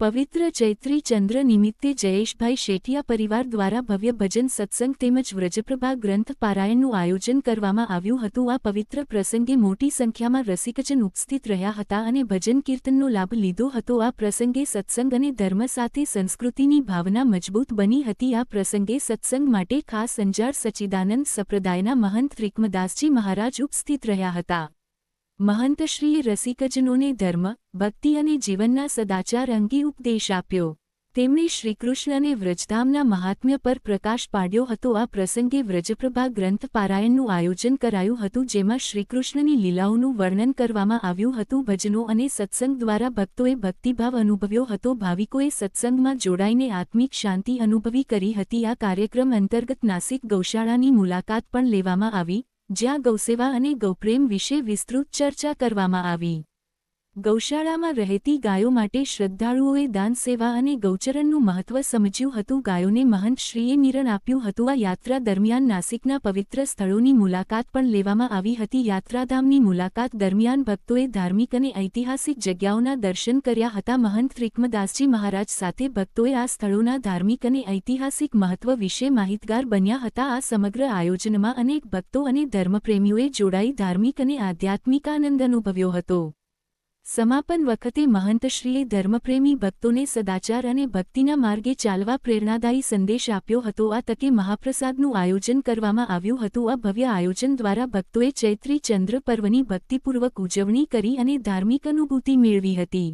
પવિત્ર ચૈત્રી ચંદ્ર નિમિત્તે જયેશભાઈ શેઠિયા પરિવાર દ્વારા ભવ્ય ભજન સત્સંગ તેમજ વ્રજપ્રભા ગ્રંથ પારાયણનું આયોજન કરવામાં આવ્યું હતું. આ પવિત્ર પ્રસંગે મોટી સંખ્યામાં રસિકજન ઉપસ્થિત રહ્યા હતા અને ભજન કીર્તનનો લાભ લીધો હતો. આ પ્રસંગે સત્સંગ અને ધર્મ સાથે સંસ્કૃતિની ભાવના મજબૂત બની હતી. આ પ્રસંગે સત્સંગ માટે ખાસ અંજાર સચ્ચિદાનંદ સંપ્રદાયના મહંત ત્રિકમદાસજી મહારાજ ઉપસ્થિત રહ્યા હતા. મહંતશ્રીએ રસિકજનોને ધર્મ, ભક્તિ અને જીવનના સદાચાર અંગે ઉપદેશ આપ્યો. તેમણે શ્રીકૃષ્ણને વ્રજધામના મહાત્મ્ય પર પ્રકાશ પાડ્યો હતો. આ પ્રસંગે વ્રજપ્રભા ગ્રંથ પારાયણનું આયોજન કરાયું હતું, જેમાં શ્રીકૃષ્ણની લીલાઓનું વર્ણન કરવામાં આવ્યું હતું. ભજનો અને સત્સંગ દ્વારા ભક્તોએ ભક્તિભાવ અનુભવ્યો હતો. ભાવિકોએ સત્સંગમાં જોડાઈને આત્મિક શાંતિ અનુભવી કરી હતી. આ કાર્યક્રમ અંતર્ગત નાસિક ગૌશાળાની મુલાકાત પણ લેવામાં આવી. જ્યાં ગૌસેવા અને ગૌપ્રેમ વિશે વિસ્તૃત ચર્ચા કરવામાં આવી. ગૌશાળામાં રહેતી ગાયો માટે શ્રદ્ધાળુઓએ દાન સેવા અને ગૌચરણનું મહત્વ સમજ્યું હતું. ગાયોને મહંત શ્રીએ નિરણ આપ્યું હતું. આ યાત્રા દરમિયાન નાસિકના પવિત્ર સ્થળોની મુલાકાત પણ લેવામાં આવી હતી. યાત્રાધામની મુલાકાત દરમિયાન ભક્તોએ ધાર્મિક અને ઐતિહાસિક જગ્યાઓના દર્શન કર્યા હતા. મહંત ત્રિકમદાસજી મહારાજ સાથે ભક્તોએ આ સ્થળોના ધાર્મિક અને ઐતિહાસિક મહત્વ વિશે માહિતગાર બન્યા હતા. આ સમગ્ર આયોજનમાં અનેક ભક્તો અને ધર્મપ્રેમીઓએ જોડાઈ ધાર્મિક અને આધ્યાત્મિક આનંદ અનુભવ્યો હતો. સમાપન વખતે મહંતશ્રીએ ધર્મપ્રેમી ભક્તોને સદાચાર અને ભક્તિના માર્ગે ચાલવા પ્રેરણાદાયી સંદેશ આપ્યો હતો. આ તકે મહાપ્રસાદનું આયોજન કરવામાં આવ્યું હતું. આ ભવ્ય આયોજન દ્વારા ભક્તોએ ચૈત્રી ચંદ્ર પર્વની ભક્તિપૂર્વક ઉજવણી કરી અને ધાર્મિક અનુભૂતિ મેળવી હતી.